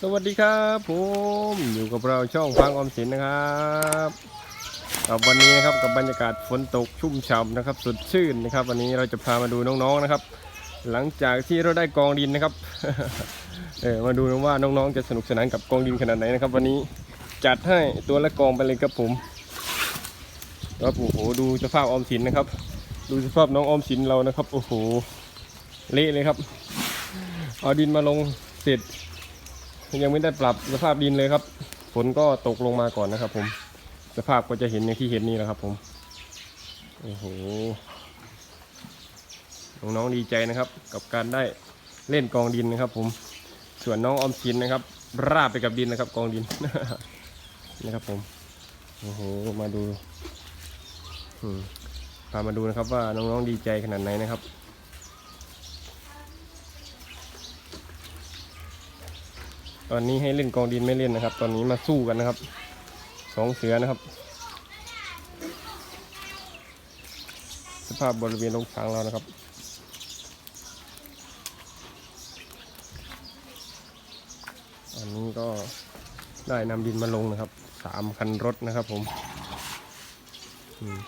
สวัสดีครับผมอยู่กับเราช่องฟังออมสินนะครับกับวันนี้นะครับกับบรรยากาศฝนตกชุ่มฉ่ำนะครับสดชื่นนะครับ วันนี้เราจะพามาดูน้องๆนะครับ หลังจากที่เราได้กองดินนะครับเออมาดูนะว่าน้องๆจะสนุกสนานกับกองดินขนาดไหนนะครับ วันนี้จัดให้ตัวละกองไปเลยครับผม ครับโอ้โหดูสภาพออมสินนะครับ ดูสภาพน้องออมสินเรานะครับ โอ้โหเละเลยครับ เอาดินมาลงเสร็จ ยังไม่ได้ปรับสภาพดินเลยครับฝนก็ตกลงมาก่อนนะครับ ผมสภาพก็จะเห็นอย่างที่เห็นนี่แหละครับ ผมโอ้โหน้องๆดีใจนะครับ กับการได้เล่นกองดินนะครับ ผมส่วนน้องออมสินนะครับ ราบไปกับดินนะครับ กองดินนะครับ ผมโอ้โหมาดู พามาดูนะครับว่าน้องๆดีใจขนาดไหนนะครับตอนนี้ให้เล่นกองดินไม่เล่นนะครับ ตอนนี้มาสู้กันนะครับสองเสือนะครับ สภาพบริเวณลงช้างเรานะครับ อันนี้ก็ได้นำดินมาลงนะครับสามคันรถนะครับผมอืม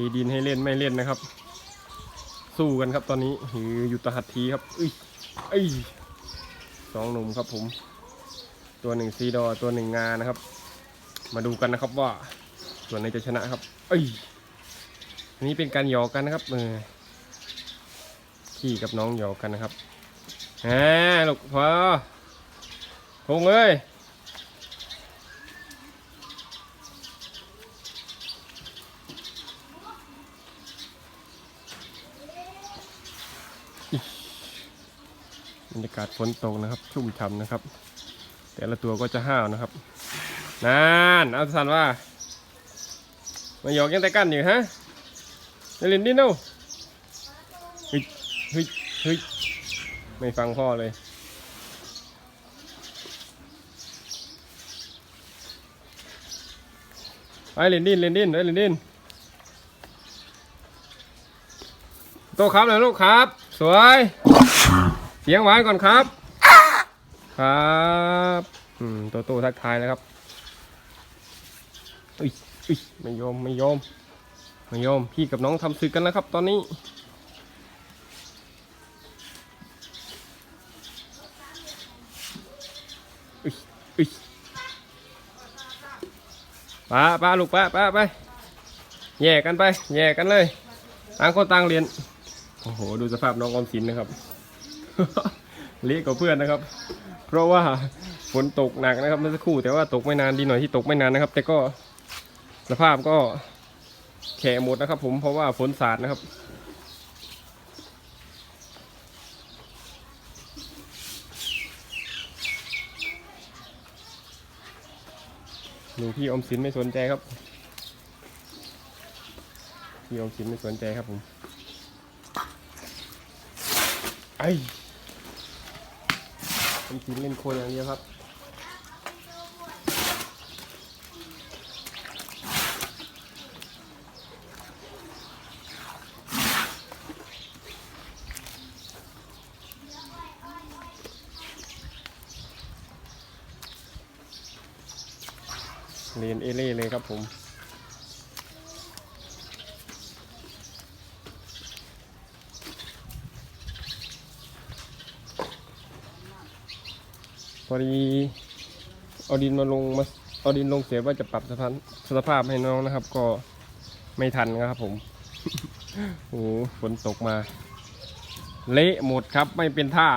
ทีดินให้เล่นไม่เล่นนะครับ สู้กันครับตอนนี้หืออยู่ตะหัดทีครับเอ้ยเอ้ยสองหนุ่มครับผม ตัวหนึ่งซีดอตัวหนึ่งงานนะครับ มาดูกันนะครับว่าส่วนไหนจะชนะครับ เอ้ยนี้เป็นการหยอกกันนะครับเออขี่กับน้องหยอกกันนะครับแหมลูกพอคงเอ้ย รรยากาศฝนตกนะครับ ชุ่มฉ่ำนะครับ แต่ละตัวก็จะห้าวนะครับนานเอาสันว่ามาหยอกยังแต่กันอยู่ฮะจะเล่นดิโน่เฮ้ยเฮ้ยเฮ้ยไม่ฟังพ่อเลยไปเล่นดินเล่นดินไปเล่นดินโตครับเลยลูกครับ สวย สียงหวานก่อนครับ ครับอืมโตโตทักทายแล้วครับอุ้ยอุ้ยไม่ยอมไม่ยอมไม่ยอมพี่กับน้องทำศึกกันแล้วครับ ตอนนี้อุ้ยอุ้ยป้าป้าลูกป้าป้าไปแย่กันไปแย่กันเลยต่างคนต่างเรียนโอ้โหดูสภาพน้องออมสินนะครับ เละกับเพื่อนนะครับ เพราะว่าฝนตกหนักนะครับเมื่อสักครู่แต่ว่าตกไม่นานดีหน่อยที่ตกไม่นานนะครับ แต่ก็สภาพก็แฉะหมดนะครับ ผมเพราะว่าฝนสาดนะครับดูพี่อมสินไม่สนใจครับ พี่อมสินไม่สนใจครับผมไอ อมสินเล่นโคลนอย่างเดียวครับเรียนเอเล่เลยครับผม พอดีเอาดินมาลงมาเอาดินลงเสียว่าจะปรับสภาพสภาพให้น้องนะครับ ก็ไม่ทันนะครับ ผมโอ้ฝนตกมา เละหมดครับไม่เป็นท่า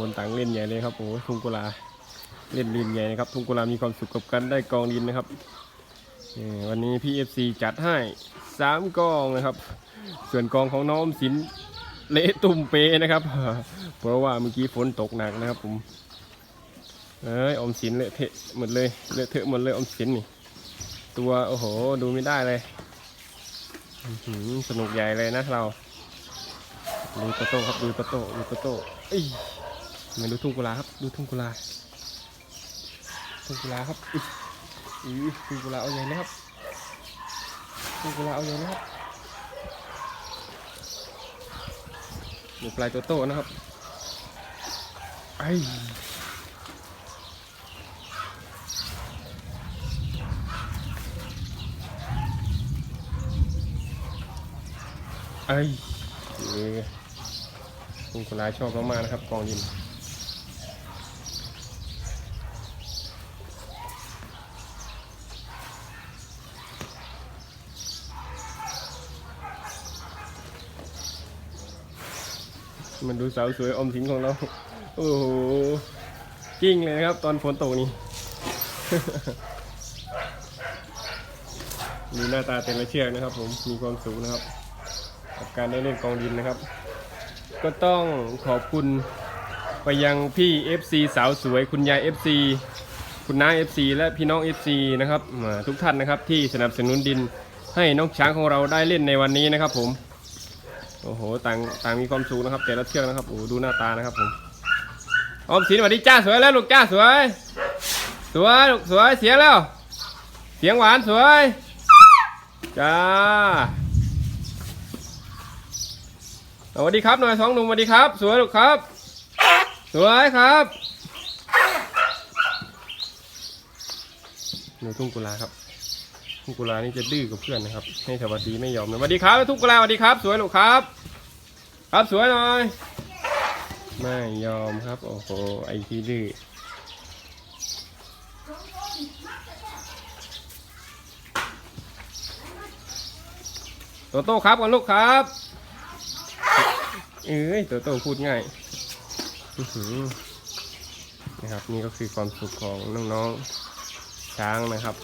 คนต่างเล่นใหญ่เลยครับโอ้โหทุ่งกุลาเล่นดินใหญ่นะครับ ทุ่งกุลามีความสุขกับการได้กองดินนะครับวันนี้พี่เอฟซีจัดให้สามกองนะครับ ส่วนกองของน้องออมสินเละตุ่มเปนะครับ เพราะว่าเมื่อกี้ฝนตกหนักนะครับผมเอ้ยออมสินเละเทะหมดเลยเละเทอะหมดเลยอมสินนี่ ตัวโอ้โหดูไม่ได้เลยสนุกใหญ่เลยนะเราดูโตโต้ครับดูโตโต้ดูโตโต้เอ้ย มาดูทุ่งกุลาครับ ดูทุ่งกุลา ทุ่งกุลาครับอุ้ยทุ่งกุลาเอาใหญ่นะครับ ทุ่งกุลาเอาใหญ่นะครับดูปลายโตโต้นะครับ ไอ้ไอ้นี่ทุ่งกุลาชอบมากๆนะครับกองยิน มันดูสาวสวยอมสินของเรา โอ้โห กิ้งเลยนะครับ ตอนฝนตกนี่มีหน้าตาเป็นละเชือกนะครับ ผม มีความสูงนะครับ กับการได้เล่นกองดินนะครับ ก็ต้องขอบคุณไปยังพี่ FC สาวสวย คุณยาย FC คุณน้า FC และพี่น้อง FC นะครับทุกท่านนะครับที่สนับสนุนดินให้น้องช้างของเราได้เล่นในวันนี้นะครับผม โอ้โหต่างต่างมีความสูงนะครับ แต่ละเชือกนะครับโอ้ดูหน้าตานะครับผมออมสินสวัสดีจ้าสวยแล้วลูกจ้าสวย สวยลูกสวยเสียงแล้ว เสียงหวานสวยจ้าสวัสดีครับหน่อยสองหนุ่มสวัสดีครับ สวยลูกครับ สวยครับหนูทุ่งกุลาครับ ทุ่งกุลานี่จะดื้อกับเพื่อนนะครับให้สวัสดีไม่ยอมเลยสวัสดีครับทุ่งกุลาสวัสดีครับ สวยลูกครับ ครับสวยหน่อย ไม่ยอมครับ โอ้โหไอที่ดื้อโตโต้ครับกันลูกครับเอ้ยโตโต้พูดง่ายนะครับนี่ก็คือความสุขของน้องๆช้างนะครับ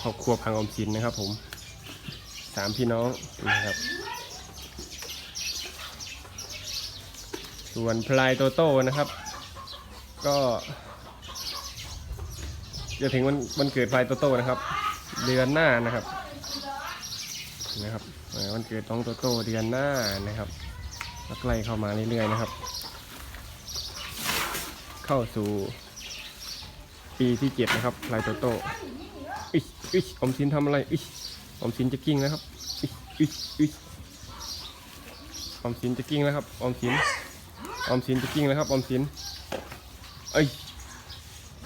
ครอบครัวพังอมสินนะครับ ผมสามพี่น้องนะครับ ส่วนพลายโตโต้นะครับ ก็จะถึงวันวันเกิดพลายโตโต้นะครับ เดือนหน้านะครับนะครับวันเกิดน้องโตโต้เดือนหน้านะครับใกล้เข้ามาเรื่อยๆนะครับ เข้าสู่ ปีที่เจ็ดนะครับลายโตโต้อิชอิชอมสินทำอะไรอิชอมสินจะกิ้งแล้วครับอิชอิชอิชอมสินจะกิ้งแล้วครับอมสินอมสินจะกิ้งแล้วครับอมสินเอ้ย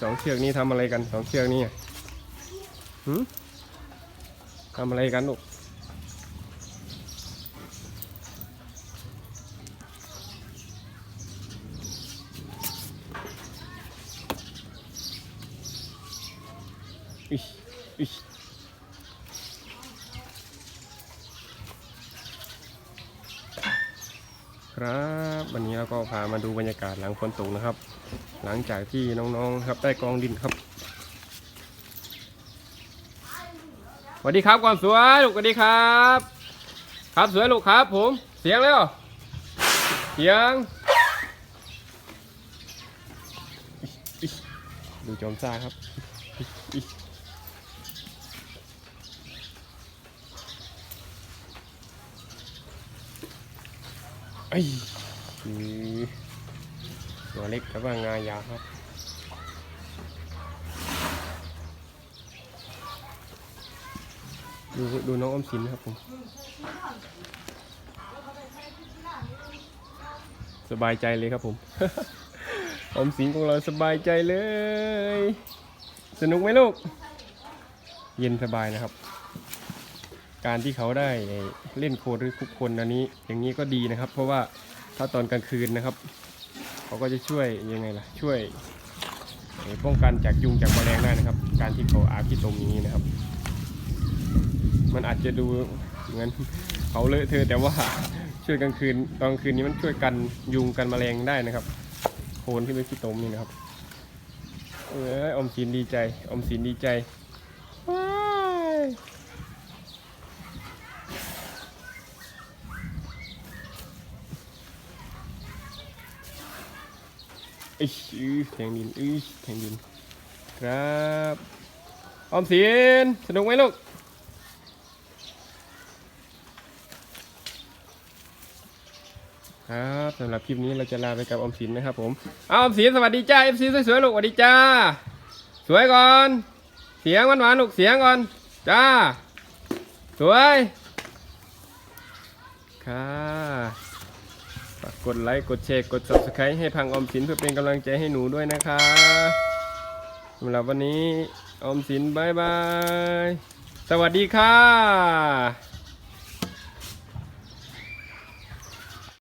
สองเชือกนี้ทำอะไรกันสองเชือกนี้หืมทำอะไรกันลูกอิชอิช ครับ วันนี้เราก็พามาดูบรรยากาศหลังฝนตกนะครับ หลังจากที่น้องๆครับได้กองดินครับสวัสดีครับก่อนสวยลูกสวัสดีครับ ครับสวยลูกครับ ผม เสียงแล้วเสียงดูจอมซ่าครับอิ๊ะอิ๊ะ ไอ้ตัวเล็กแต่ว่างายาวครับดูดูน้องอมสินครับผม สบายใจเลยครับผม อมสินของเราสบายใจเลย สนุกไหมลูก เย็นสบายนะครับ การที่เขาได้เล่นโคหรือคุกคนอันนี้ อย่างนี้ก็ดีนะครับ เพราะว่าถ้าตอนกลางคืนนะครับ เขาก็จะช่วยยังไงล่ะช่วยป้องกันจากยุงจากแมลงได้นะครับ การที่เขาอาบที่ตรงนี้นะครับ มันอาจจะดูเหมือนเขาเลอะเทอะแต่ว่าช่วยกลางคืนตอนคืนนี้มันช่วยกันยุงกันแมลงได้นะครับโคนที่ไม่ขี้ตมนี่นะครับเอออมสินดีใจอมสินดีใจ อิ๊ยอื้อแทงดินอื้อแทงดิน ครับออมสินสนุกไหมลูกครับสำหรับคลิปนี้เราจะลาไปกับออมสินนะครับผมเอาออมสินสวัสดีจ้าเอฟซีสวยๆลูกสวัสดีจ้า สวยก่อน เสียงหวานๆลูกเสียงก่อนจ้า สวย ค่ะ ฝากกดไลค์ กดแชร์ กด subscribe ให้พังออมสินเพื่อเป็นกำลังใจให้หนูด้วยนะคะสำหรับวันนี้ออมสินบายบาย สวัสดีค่ะ